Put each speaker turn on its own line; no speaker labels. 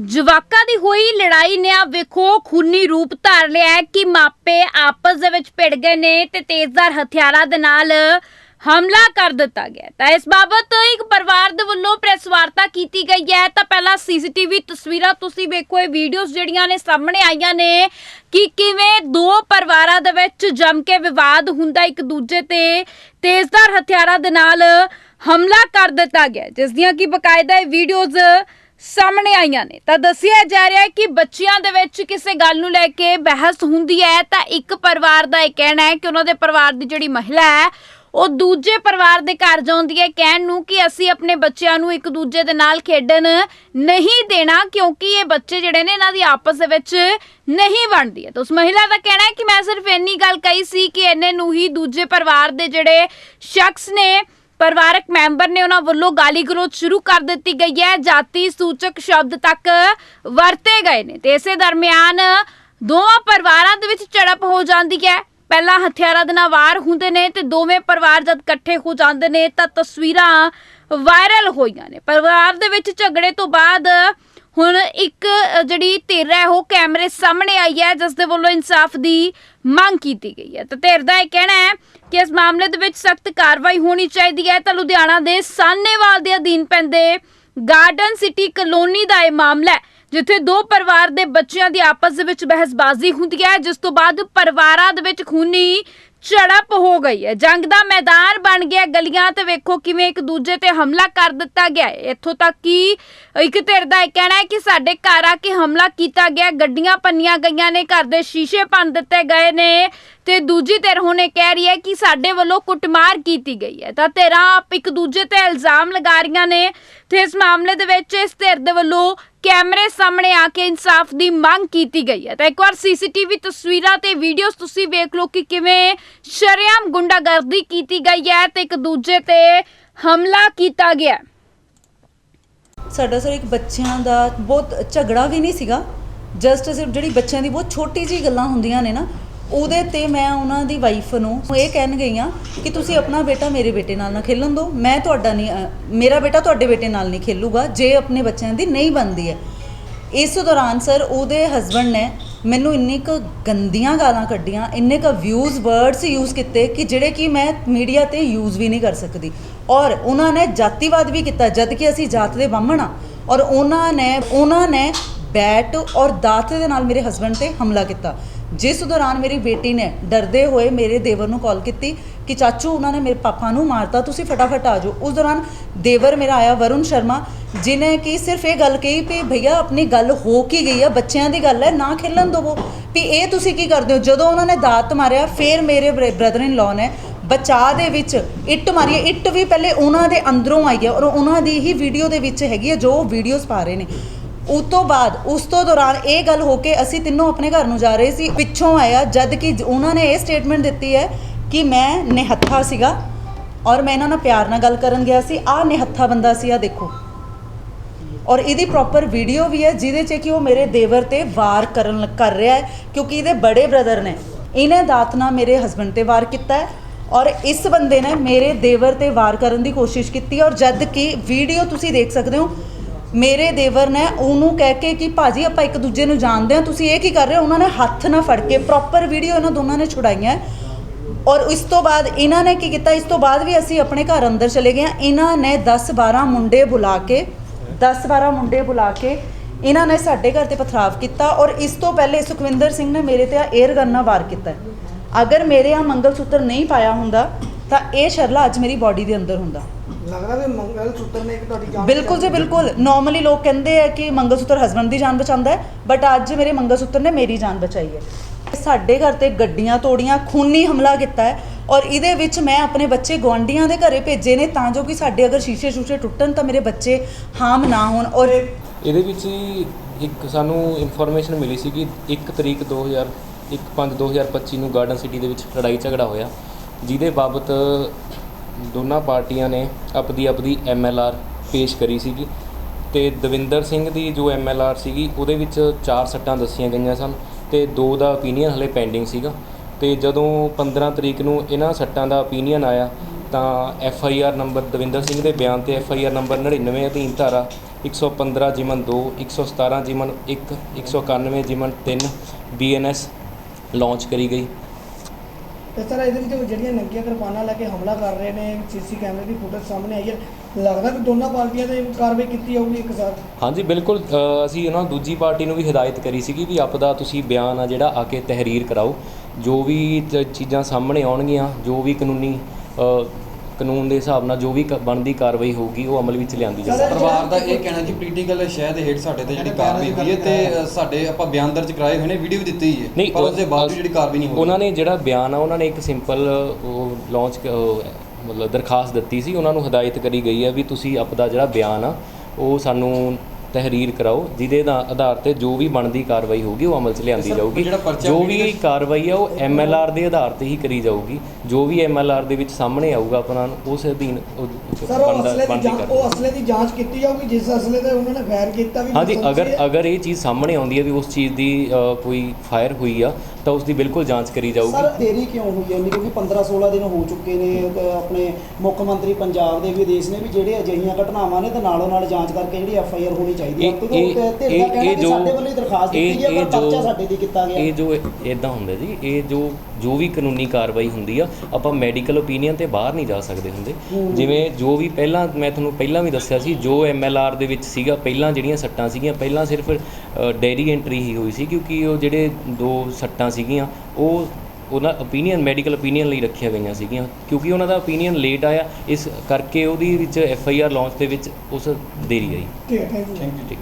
ਜਵਾਕਾਂ ਦੀ ਹੋਈ ਲੜਾਈ ਨੇ ਆ ਵੇਖੋ, ਖੂਨੀ ਰੂਪ ਧਾਰ ਲਿਆ ਹੈ ਕਿ ਮਾਪੇ ਆਪਸ ਦੇ ਵਿੱਚ ਭਿੜ ਗਏ ਨੇ ਤੇ ਤੇਜ਼ਧਾਰ ਹਥਿਆਰਾਂ ਦੇ ਨਾਲ ਹਮਲਾ ਕਰ ਦਿੱਤਾ ਗਿਆ ਤਾਂ ਇਸ ਬਾਬਤ ਇੱਕ ਪਰਿਵਾਰ ਦੇ ਵੱਲੋਂ ਪ੍ਰੈਸ ਵਾਰਤਾ ਕੀਤੀ ਗਈ ਹੈ। ਤਾਂ ਪਹਿਲਾਂ ਸੀਸੀਟੀਵੀ ਤਸਵੀਰਾਂ ਤੁਸੀਂ ਵੇਖੋ, ਇਹ ਵੀਡੀਓਜ਼ ਜਿਹੜੀਆਂ ਨੇ ਸਾਹਮਣੇ ਆਈਆਂ ਨੇ ਕਿ ਕਿਵੇਂ ਦੋ ਪਰਿਵਾਰਾਂ ਦੇ ਵਿੱਚ ਜੰਮ ਕੇ ਵਿਵਾਦ ਹੁੰਦਾ ਇੱਕ ਦੂਜੇ ਤੇ ਤੇਜ਼ਧਾਰ ਹਥਿਆਰਾਂ ਦੇ ਨਾਲ ਹਮਲਾ ਕਰ ਦਿੱਤਾ ਗਿਆ ਜਿਸ ਦੀਆਂ ਕਿ ਬਕਾਇਦਾ ਇਹ ਵੀਡੀਓਜ਼ ਸਾਹਮਣੇ ਆਈਆਂ ਨੇ। ਤਾਂ ਦੱਸਿਆ ਜਾ ਰਿਹਾ ਹੈ ਕਿ ਬੱਚਿਆਂ ਦੇ ਵਿੱਚ ਕਿਸੇ ਗੱਲ ਨੂੰ ਲੈ ਕੇ ਬਹਿਸ ਹੁੰਦੀ ਹੈ। ਤਾਂ ਇੱਕ ਪਰਿਵਾਰ ਦਾ ਇਹ ਕਹਿਣਾ ਹੈ ਕਿ ਉਹਨਾਂ ਦੇ ਪਰਿਵਾਰ ਦੀ ਜਿਹੜੀ ਮਹਿਲਾ ਹੈ, ਉਹ ਦੂਜੇ ਪਰਿਵਾਰ ਦੇ ਘਰ ਜਾਂਦੀ ਹੈ ਕਹਿਣ ਨੂੰ ਕਿ ਅਸੀਂ ਆਪਣੇ ਬੱਚਿਆਂ ਨੂੰ ਇੱਕ ਦੂਜੇ ਦੇ ਨਾਲ ਖੇਡਣ ਨਹੀਂ ਦੇਣਾ ਕਿਉਂਕਿ ਇਹ ਬੱਚੇ ਜਿਹੜੇ ਨੇ ਇਹਨਾਂ ਦੀ ਆਪਸ ਦੇ ਵਿੱਚ ਨਹੀਂ ਬਣਦੀ ਹੈ। ਤਾਂ ਉਸ ਮਹਿਲਾ ਦਾ ਕਹਿਣਾ ਹੈ ਕਿ ਮੈਂ ਸਿਰਫ ਇੰਨੀ ਗੱਲ ਕਹੀ ਸੀ ਕਿ ਇਹਨੇ ਨੂੰ ਹੀ ਦੂਜੇ ਪਰਿਵਾਰ ਦੇ ਜਿਹੜੇ ਸ਼ਖਸ ਨੇ ਪਰਿਵਾਰਕ ਮੈਂਬਰ ਨੇ ਉਹਨਾਂ ਵੱਲੋਂ ਗਾਲੀ ਗਲੋਚ ਸ਼ੁਰੂ ਕਰ ਦਿੱਤੀ ਗਈ ਹੈ। ਜਾਤੀ ਸੂਚਕ ਸ਼ਬਦ ਤੱਕ ਵਰਤੇ ਗਏ ਨੇ ਤੇ ਇਸੇ ਦਰਮਿਆਨ ਦੋਵਾਂ ਪਰਿਵਾਰਾਂ ਦੇ ਵਿੱਚ ਝੜਪ ਹੋ ਜਾਂਦੀ ਹੈ। ਪਹਿਲਾਂ ਹਥਿਆਰਾਂ ਦੇ ਨਾਲ ਵਾਰ ਹੁੰਦੇ ਨੇ ਤੇ ਦੋਵੇਂ ਪਰਿਵਾਰ ਜਦ ਇਕੱਠੇ ਹੋ ਜਾਂਦੇ ਨੇ ਤਾਂ ਤਸਵੀਰਾਂ ਵਾਇਰਲ ਹੋਈਆਂ ਨੇ। ਪਰਿਵਾਰ ਦੇ ਵਿੱਚ ਝਗੜੇ ਤੋਂ ਬਾਅਦ ਹੁਣ ਇੱਕ ਜਿਹੜੀ ਧਿਰ ਹੈ, ਉਹ ਕੈਮਰੇ ਸਾਹਮਣੇ ਆਈ ਹੈ ਜਿਸ ਦੇ ਵੱਲੋਂ ਇਨਸਾਫ ਦੀ ਮੰਗ ਕੀਤੀ ਗਈ ਹੈ। ਤਾਂ ਧਿਰ ਦਾ ਇਹ ਕਹਿਣਾ ਹੈ ਕਿ ਇਸ ਮਾਮਲੇ ਦੇ ਵਿੱਚ ਸਖਤ ਕਾਰਵਾਈ ਹੋਣੀ ਚਾਹੀਦੀ ਹੈ। ਤਾਂ ਲੁਧਿਆਣਾ ਦੇ ਸਾਨੇਵਾਲ ਦੇ ਅਧੀਨ ਪੈਂਦੇ ਗਾਰਡਨ ਸਿਟੀ ਕਲੋਨੀ ਦਾ ਇਹ ਮਾਮਲਾ ਹੈ, ਜਿੱਥੇ ਦੋ ਪਰਿਵਾਰ ਦੇ ਬੱਚਿਆਂ ਦੀ ਆਪਸ ਦੇ ਵਿੱਚ ਬਹਿਸਬਾਜ਼ੀ ਹੁੰਦੀ ਹੈ, ਜਿਸ ਤੋਂ ਬਾਅਦ ਪਰਿਵਾਰਾਂ ਦੇ ਵਿੱਚ ਖੂਨੀ ਝੜਪ ਹੋ ਗਈ ਹੈ। ਜੰਗ ਦਾ ਮੈਦਾਨ ਬਣ ਗਿਆ ਗਲੀਆਂ ਤੇ ਵੇਖੋ ਕਿਵੇਂ ਇੱਕ ਦੂਜੇ ਤੇ ਹਮਲਾ ਕਰ ਦਿੱਤਾ ਗਿਆ ਹੈ। ਇੱਥੋਂ ਤੱਕ ਕਿ ਇੱਕ ਧਿਰ ਦਾ ਇਹ ਕਹਿਣਾ ਹੈ ਕਿ ਸਾਡੇ ਘਰ ਆ ਕੇ ਹਮਲਾ ਕੀਤਾ ਗਿਆ ਗੱਡੀਆਂ ਪੰਨੀਆਂ ਗਈਆਂ ਨੇ। ਘਰ ਦੇ ਸ਼ੀਸ਼ੇ ਭੰਨ ਦਿੱਤੇ ਗਏ ਨੇ। ਤੇ ਦੂਜੀ ਧਿਰ ਹੁਣੇ ਕਹਿ ਰਹੀ ਹੈ ਕਿ ਸਾਡੇ ਵੱਲੋਂ ਕੁੱਟਮਾਰ ਕੀਤੀ ਗਈ ਹੈ। ਤਾਂ ਧਿਰਾਂ ਆਪ ਇੱਕ ਦੂਜੇ ਤੇ ਇਲਜ਼ਾਮ ਲਗਾ ਰਹੀਆਂ ਨੇ ਤੇ ਇਸ ਮਾਮਲੇ ਦੇ ਵਿੱਚ ਇਸ ਧਿਰ ਦੇ ਵੱਲੋਂ ਕੈਮਰੇ ਸਾਹਮਣੇ ਆ ਕੇ ਇਨਸਾਫ ਦੀ ਮੰਗ ਕੀਤੀ ਗਈ ਹੈ। ਤਾਂ ਇੱਕ ਵਾਰ ਸੀਸੀਟੀਵੀ ਤਸਵੀਰਾਂ ਤੇ ਵੀਡੀਓਜ਼ ਤੁਸੀਂ ਵੇਖ ਲਓ ਕਿ ਕਿਵੇਂ ਸ਼ਰੇਆਮ ਗੁੰਡਾਗਰਦੀ ਕੀਤੀ ਗਈ ਹੈ ਤੇ ਇੱਕ ਦੂਜੇ ਤੇ ਹਮਲਾ ਕੀਤਾ ਗਿਆ
ਸਾਡਾ ਸਰ ਇੱਕ ਬੱਚਿਆਂ ਦਾ ਬਹੁਤ ਝਗੜਾ ਵੀ ਨਹੀਂ ਸੀਗਾ। ਜਸਟ ਸਿਰਫ ਜਿਹੜੀ ਬੱਚਿਆਂ ਦੀ ਬਹੁਤ ਛੋਟੀ ਜੀ ਗੱਲਾਂ ਹੁੰਦੀਆਂ ਨੇ ਨਾ ਉਹਦੇ ਤੇ ਮੈਂ ਉਹਨਾਂ ਦੀ ਵਾਈਫ ਨੂੰ ਇਹ ਕਹਿਣ ਗਈ ਆ ਕਿ ਤੁਸੀਂ ਆਪਣਾ ਬੇਟਾ ਮੇਰੇ ਬੇਟੇ ਨਾਲ ਨਾ ਖੇਲਣ ਦਿਓ। ਮੈਂ ਤੁਹਾਡਾ ਨਹੀਂ ਅ, ਮੇਰਾ ਬੇਟਾ ਤੁਹਾਡੇ ਬੇਟੇ ਨਾਲ ਨਹੀਂ ਖੇਲੂਗਾ ਜੇ ਆਪਣੇ ਬੱਚਿਆਂ ਦੀ ਨਹੀਂ ਬਣਦੀ ਹੈ। ਇਸ ਦੌਰਾਨ ਸਰ ਉਹਦੇ ਹਸਬੰਡ ਨੇ ਮੈਨੂੰ ਇੰਨੀ ਕੁ ਗੰਦੀਆਂ ਗਾਲਾਂ ਕੱਢੀਆਂ ਇੰਨੇ ਕੁ ਵਿਊਜ਼ ਵਰਡਸ ਯੂਜ਼ ਕੀਤੇ ਕਿ ਜਿਹੜੇ ਕਿ ਮੈਂ ਮੀਡੀਆ ਤੇ ਯੂਜ਼ ਵੀ ਨਹੀਂ ਕਰ ਸਕਦੀ। ਔਰ ਉਹਨਾਂ ਨੇ ਜਾਤੀਵਾਦ ਵੀ ਕੀਤਾ ਜਦ ਕਿ ਅਸੀਂ ਜਾਤ ਦੇ ਬਾਹਮਣ ਹਾਂ। ਔਰ ਉਹਨਾਂ ਨੇ ਉਹਨਾਂ ਨੇ ਬੈਟ ਔਰ ਦਾਤ ਦੇ ਨਾਲ ਮੇਰੇ ਹਸਬੰਡ ਤੇ ਹਮਲਾ ਕੀਤਾ। ਜਿਸ ਦੌਰਾਨ ਮੇਰੀ ਬੇਟੀ ਨੇ ਡਰਦੇ ਹੋਏ ਮੇਰੇ ਦੇਵਰ ਨੂੰ ਕਾਲ ਕੀਤੀ ਕਿ ਚਾਚੂ, ਉਹਨਾਂ ਨੇ ਮੇਰੇ ਪਾਪਾ ਨੂੰ ਮਾਰਤਾ, ਤੁਸੀਂ ਫਟਾਫਟ ਆ ਜਾਓ। ਉਸ ਦੌਰਾਨ ਦੇਵਰ ਮੇਰਾ ਆਇਆ, ਵਰੁਣ ਸ਼ਰਮਾ, ਜਿਨੇ ਕਿ ਸਿਰਫ ਇਹ ਗੱਲ ਕਹੀ ਵੀ ਭਈਆ, ਆਪਣੀ ਗੱਲ ਹੋ ਕੀ ਗਈ ਆ, ਬੱਚਿਆਂ ਦੀ ਗੱਲ ਹੈ ਨਾ ਖੇਲਣ ਦਿਵੋ। ਵੀ ਇਹ ਤੁਸੀਂ ਕੀ ਕਰਦੇ ਹੋ? ਜਦੋਂ ਉਹਨਾਂ ਨੇ ਦਾਤ ਮਾਰਿਆ, ਫਿਰ ਮੇਰੇ ਬ੍ਰਦਰ ਇਨ ਲਾਅ ਨੇ ਬਚਾਅ ਦੇ ਵਿੱਚ ਇੱਟ ਮਾਰੀ ਹੈ। ਇੱਟ ਵੀ ਪਹਿਲੇ ਉਹਨਾਂ ਦੇ ਅੰਦਰੋਂ ਆਈ ਹੈ ਔਰ ਉਹਨਾਂ ਦੀ ਹੀ ਵੀਡੀਓ ਦੇ ਵਿੱਚ ਹੈਗੀ ਹੈ ਜੋ ਵੀਡੀਓਜ਼ ਪਾ ਰਹੇ ਨੇ। ਉਸ ਤੋਂ ਬਾਅਦ, ਉਸ ਤੋਂ ਦੌਰਾਨ ਇਹ ਗੱਲ ਹੋ ਕੇ ਅਸੀਂ ਤਿੰਨੋਂ ਆਪਣੇ ਘਰ ਨੂੰ ਜਾ ਰਹੇ ਸੀ, ਪਿੱਛੋਂ ਆਇਆ ਜਦ ਕਿ ਉਹਨਾਂ ਨੇ ਇਹ ਸਟੇਟਮੈਂਟ ਦਿੱਤੀ ਹੈ ਕਿ ਮੈਂ ਨਿਹੱਥਾ ਸੀਗਾ ਔਰ ਮੈਂ ਇਹਨਾਂ ਨਾਲ ਪਿਆਰ ਨਾਲ ਗੱਲ ਕਰਨ ਗਿਆ ਸੀ। ਆਹ ਨਿਹੱਥਾ ਬੰਦਾ ਸੀ ਆ ਦੇਖੋ। ਔਰ ਇਹਦੀ ਪ੍ਰੋਪਰ ਵੀਡੀਓ ਵੀ ਹੈ, ਜਿਹਦੇ 'ਚ ਕਿ ਉਹ ਮੇਰੇ ਦੇਵਰ ਤੇ ਵਾਰ ਕਰਨ ਕਰ ਰਿਹਾ ਹੈ, ਕਿਉਂਕਿ ਇਹਦੇ ਬੜੇ ਬ੍ਰਦਰ ਨੇ। ਇਹਨੇ ਦਾਤ ਨਾਲ ਮੇਰੇ ਹਸਬੰਡ ਤੇ ਵਾਰ ਕੀਤਾ ਹੈ ਔਰ ਇਸ ਬੰਦੇ ਨੇ ਮੇਰੇ ਦੇਵਰ ਤੇ ਵਾਰ ਕਰਨ ਦੀ ਕੋਸ਼ਿਸ਼ ਕੀਤੀ ਔਰ ਜਦ ਕਿ ਵੀਡੀਓ ਤੁਸੀਂ ਦੇਖ ਸਕਦੇ ਹੋ ਮੇਰੇ ਦੇਵਰ ਨੇ ਉਹਨੂੰ ਕਹਿ ਕੇ ਕਿ ਭਾਜੀ ਆਪਾਂ ਇੱਕ ਦੂਜੇ ਨੂੰ ਜਾਣਦੇ ਹਾਂ, ਤੁਸੀਂ ਇਹ ਕੀ ਕਰ ਰਹੇ ਹੋ? ਉਹਨਾਂ ਨੇ ਹੱਥ ਨਾ ਫੜ ਕੇ ਪ੍ਰੋਪਰ ਵੀਡੀਓ ਇਹਨਾਂ ਦੋਨਾਂ ਨੇ ਛੁਡਾਈਆਂ। ਔਰ ਇਸ ਤੋਂ ਬਾਅਦ ਇਹਨਾਂ ਨੇ ਕੀ ਕੀਤਾ? ਇਸ ਤੋਂ ਬਾਅਦ ਵੀ ਅਸੀਂ ਆਪਣੇ ਘਰ ਅੰਦਰ ਚਲੇ ਗਏ ਹਾਂ। ਇਹਨਾਂ ਨੇ 10 12 ਮੁੰਡੇ ਬੁਲਾ ਕੇ 10 12 ਮੁੰਡੇ ਬੁਲਾ ਕੇ ਇਹਨਾਂ ਨੇ ਸਾਡੇ ਘਰ ਤੇ ਪਥਰਾਵ ਕੀਤਾ ਔਰ ਇਸ ਤੋਂ ਪਹਿਲੇ ਸੁਖਵਿੰਦਰ ਸਿੰਘ ਨੇ ਮੇਰੇ ਤੇ 에ਅਰ ਗਨ ਨਾਲ ਵਾਰ ਕੀਤਾ। ਅਗਰ ਮੇਰੇ ਆ ਮੰਗਲ ਸੂਤਰ ਨਹੀਂ ਪਾਇਆ ਹੁੰਦਾ, ਤਾਂ ਇਹ ਸ਼ਰਲਾ ਅੱਜ ਮੇਰੀ ਬਾਡੀ ਦੇ ਅੰਦਰ ਹੁੰਦਾ।
ਲੱਗਦਾ ਵੀ ਮੰਗਲ ਸੂਤਰ ਨੇ ਇੱਕ ਤੁਹਾਡੀ ਜਾਨ
ਬਿਲਕੁਲ ਜੀ ਬਿਲਕੁਲ। ਨਾਰਮਲੀ ਲੋਕ ਕਹਿੰਦੇ ਆ ਕਿ ਮੰਗਲ ਸੂਤਰ ਹਸਬੰਡ ਦੀ ਜਾਨ ਬਚਾਉਂਦਾ ਹੈ ਬਟ ਅੱਜ ਮੇਰੇ ਮੰਗਲ ਸੂਤਰ ਨੇ ਮੇਰੀ ਜਾਨ ਬਚਾਈ ਹੈ। ਸਾਡੇ ਘਰ ਤੇ ਗੱਡੀਆਂ ਤੋੜੀਆਂ ਖੂਨੀ ਹਮਲਾ ਕੀਤਾ ਹੈ ਔਰ ਇਹਦੇ ਵਿੱਚ ਮੈਂ ਆਪਣੇ ਬੱਚੇ ਗਵਾਂਡੀਆਂ ਦੇ ਘਰੇ ਭੇਜੇ ਨੇ ਤਾਂ ਜੋ ਕਿ ਸਾਡੇ ਅਗਰ ਸ਼ੀਸ਼ੇ ਸ਼ੂਸ਼ੇ ਟੁੱਟਣ ਤਾਂ ਮੇਰੇ ਬੱਚੇ ਹਾਮ ਨਾ ਹੋਣ ਔਰ
ਇਹਦੇ ਵਿੱਚ ਹੀ ਇੱਕ ਸਾਨੂੰ ਇਨਫੋਰਮੇਸ਼ਨ ਮਿਲੀ ਸੀ ਕਿ 1 ਤਰੀਕ 2000 1 5 2025 ਨੂੰ ਗਾਰਡਨ ਸਿਟੀ ਦੇ ਵਿੱਚ ਲੜਾਈ ਝਗੜਾ ਹੋਇਆ ਜਿਹਦੇ ਬਾਬਤ ਦੋਨਾਂ ਪਾਰਟੀਆਂ ਨੇ ਆਪਦੀ ਆਪਦੀ ਐਮਐਲਆਰ ਪੇਸ਼ ਕਰੀ ਸੀਗੀ ਅਤੇ ਦਵਿੰਦਰ ਸਿੰਘ ਦੀ ਜੋ ਐਮਐਲਆਰ ਸੀਗੀ ਉਹਦੇ ਵਿੱਚ ਚਾਰ ਸੱਟਾਂ ਦੱਸੀਆਂ ਗਈਆਂ ਸਨ ਅਤੇ ਦੋ ਦਾ ਓਪੀਨੀਅਨ ਹਲੇ ਪੈਂਡਿੰਗ ਸੀਗਾ ਅਤੇ ਜਦੋਂ 15 ਤਰੀਕ ਨੂੰ ਇਹਨਾਂ ਸੱਟਾਂ ਦਾ ਓਪੀਨੀਅਨ ਆਇਆ ਤਾਂ F I R number Davinder Singh ਦੇ ਬਿਆਨ ਤੇ ਐਫ ਆਈ ਆਰ ਨੰਬਰ 99 ਅਧੀਨ ਧਾਰਾ 115 ਜਿਮਨ 2 117 ਜਿਮਨ 1 191 ਜਿਮਨ 3 ਬੀਐਨਐਸ ਲਾਂਚ ਕਰੀ ਗਈ।
ਇਸ ਤਰ੍ਹਾਂ ਇਹਦੇ ਵਿੱਚ ਜਿਹੜੀਆਂ ਨੰਗੀਆਂ ਕਿਰਪਾਨਾਂ ਲੈ ਕੇ ਹਮਲਾ ਕਰ ਰਹੇ ਨੇ ਸੀਸੀ ਕੈਮਰੇ ਦੀ ਫੁਟੇਜ ਸਾਹਮਣੇ ਆਈ ਹੈ। ਲੱਗਦਾ ਕਿ ਦੋਨਾਂ ਪਾਰਟੀਆਂ ਤੇ ਕਾਰਵਾਈ ਕੀਤੀ ਜਾਊਗੀ ਇੱਕ ਸਾਥ
ਹਾਂਜੀ ਬਿਲਕੁਲ ਅ, ਅਸੀਂ ਉਹਨਾਂ ਦੂਜੀ ਪਾਰਟੀ ਨੂੰ ਵੀ ਹਦਾਇਤ ਕਰੀ ਸੀਗੀ ਵੀ ਆਪਦਾ ਤੁਸੀਂ ਬਿਆਨ ਆ ਜਿਹੜਾ ਆ ਕੇ ਤਹਿਰੀਰ ਕਰਾਓ। ਜੋ ਵੀ ਚ- ਚੀਜ਼ਾਂ ਸਾਹਮਣੇ ਆਉਣਗੀਆਂ ਜੋ ਵੀ ਕਾਨੂੰਨੀ ਅ, ਕਾਨੂੰਨ ਦੇ ਹਿਸਾਬ ਨਾਲ ਜੋ ਵੀ ਕ- ਬਣਦੀ ਕਾਰਵਾਈ ਹੋਊਗੀ ਉਹ ਅਮਲ ਵਿੱਚ ਲਿਆਂਦੀ
ਸਰ,
ਪਰਿਵਾਰ ਦਾ ਇਹ ਕਹਿਣਾ ਜੀ ਪੋਲੀਟੀਕਲ ਸ਼ਹਿ ਦੇ ਹੇਠ ਸਾਡੇ ਤੇ ਜਿਹੜੀ ਕਾਰਵਾਈ ਹੋਈ ਹੈ ਤੇ ਅ, ਸਾਡੇ ਆਪਾਂ ਬਿਆਨ ਦਰਜ ਕਰਾਏ ਹੋਏ ਨੇ ਵੀਡੀਓ ਵੀ ਦਿੱਤੀ ਹੀ ਹੈ।
ਨਹੀਂ
ਪਰ ਉਸ ਦੇ ਬਾਵਜੂਦ ਜਿਹੜੀ ਕਾਰਵਾਈ ਨਹੀਂ ਹੋਈ।
ਉਹਨਾਂ ਨੇ ਜਿਹੜਾ ਬਿਆਨ ਆ ਉਹਨਾਂ ਨੇ ਇੱਕ ਸਿੰਪਲ ਉਹ ਲਾਂਚ ਮਤਲਬ ਦਰਖਾਸਤ ਦਿੱਤੀ ਸੀ ਉਹਨਾਂ ਨੂੰ ਹਦਾਇਤ ਕਰੀ ਗਈ ਹੈ ਵੀ ਤੁਸੀਂ ਆਪਦਾ ਜਿਹੜਾ ਬਿਆਨ ਆ ਉਹ ਸਾਨੂੰ ਤਹਿਰੀਰ ਕਰਾਓ ਜਿਹਦੇ ਦਾ ਆਧਾਰ ਤੇ ਜੋ ਵੀ ਬਣਦੀ ਕਾਰਵਾਈ ਹੋਊਗੀ ਉਹ ਅਮਲ 'ਚ ਲਿਆਂਦੀ ਜਾਊਗੀ ਜੋ ਵੀ
ਦੇ-
ਕਾਰਵਾਈ ਆ ਉਹ ਐਮਐਲਆਰ ਦੇ ਆਧਾਰ ਤੇ ਹੀ ਕਰੀ ਜਾਊਗੀ ਜੋ ਵੀ ਐਮਐਲਆਰ ਦੇ ਵਿੱਚ ਸਾਹਮਣੇ ਆਊਗਾ ਆਪਣਾ ਉਸ ਅਧੀਨ ਉਹ
ਸਰ ਉਹ
ਬਣਦਾ-
ਅਸਲੇ ਦੀ
ਬਣਦੀ
ਜਾਂਚ
ਕਾਰਵਾਈ
ਉਹ ਅਸਲੇ ਦੀ ਜਾਂਚ ਕੀਤੀ ਜਾਊਗੀ ਜਿਸ ਅਸਲੇ ਤੇ ਉਹਨਾਂ ਨੇ ਫਾਇਰ ਕੀਤਾ ਵੀ
ਹਾਂਜੀ ਅਗਰ। ਅਗਰ ਇਹ ਚੀਜ਼ ਸਾਹਮਣੇ ਆਉਂਦੀ ਹੈ ਵੀ ਉਸ ਚੀਜ਼ ਦੀ ਕੋਈ ਫਾਇਰ ਹੋਈ ਆ ਤਾਂ ਉਸ ਦੀ ਬਿਲਕੁਲ ਜਾਂਚ ਕਰੀ ਜਾਊਗੀ।
ਸਰ ਦੇਰੀ ਕਿਉਂ ਹੋਈ ਹੈ? ਇੰਨੀ ਕਿਉਂਕਿ 15 16 ਦਿਨ ਹੋ ਚੁੱਕੇ ਨੇ ਤੇ ਆਪਣੇ ਮੁੱਖ ਮੰਤਰੀ ਪੰਜਾਬ ਦੇ ਵੀ ਆਦੇਸ਼ ਨੇ ਵੀ ਜਿਹੜੇ ਅਜਿਹੀਆਂ ਘਟਨਾਵਾਂ ਨੇ ਤੇ ਨਾਲੋਂ ਨਾਲ ਜਾਂਚ ਕਰਕੇ ਜਿਹੜੀ ਐਫ ਆਈ ਆਰ ਹੋਣੀ ਚਾਹੀਦੀ ਹੈ।
ਇਹ
ਕਿਉਂਕਿ
ਇਹ
ਉਹ ਕਹਿਣਾ
ਇਹ
ਕਿ
ਜੋ
ਸਾਡੇ ਵੱਲੋਂ ਹੀ ਦਰਖਾਸਤ
ਇਹ
ਦਿੱਤੀ ਗਈ ਹੈ
ਇਹ
ਪਰ ਪਰਚਾ ਸਾਡੇ ਦੀ ਕੀਤਾ ਗਿਆ।
ਇਹ ਜੋ ਇਦਾਂ ਹੁੰਦਾ ਜੀ ਇਹ ਜੋ ਜੋ ਵੀ ਕਾਨੂੰਨੀ ਕਾਰਵਾਈ ਹੁੰਦੀ ਆ ਆਪਾਂ ਮੈਡੀਕਲ ਓਪੀਨੀਅਨ ਤੇ ਬਾਹਰ ਨਹੀਂ ਜਾ ਸਕਦੇ ਹੁੰਦੇ। ਜਿਵੇਂ ਜੋ ਵੀ ਪਹਿਲਾਂ ਮੈਂ ਤੁਹਾਨੂੰ ਪਹਿਲਾਂ ਵੀ ਦੱਸਿਆ ਸੀ ਜੋ ਐਮਐਲਆਰ ਦੇ ਵਿੱਚ ਸੀਗਾ ਪਹਿਲਾਂ ਜਿਹੜੀਆਂ ਸੱਟਾਂ ਸੀਗੀਆਂ ਪਹਿਲਾਂ ਸਿਰਫ ਡੈਰੀ ਐਂਟਰੀ ਹੀ ਹੋਈ ਸੀ ਕਿਉਂਕਿ ਉਹ ਜਿਹੜੇ ਦੋ ਸੱਟਾਂ ਸੀਗੀਆਂ ਉਹ ਉਹਨਾਂ ਓਪੀਨੀਅਨ ਮੈਡੀਕਲ ਓਪੀਨੀਅਨ ਲਈ ਰੱਖੀਆਂ ਗਈਆਂ ਸੀਗੀਆਂ ਕਿਉਂਕਿ ਉਹਨਾਂ ਦਾ ਓਪੀਨੀਅਨ ਲੇਟ ਆਇਆ ਇਸ ਕਰਕੇ ਉਹਦੀ ਵਿੱਚ ਐਫ ਆਈ ਆਰ ਲਾਂਚ ਦੇ ਵਿੱਚ ਉਸ ਦੇਰੀ ਆਈ।
ਠੀਕ ਹੈ ਥੈਂਕ ਯੂ
ਥੈਂਕ ਯੂ
ਠੀਕ।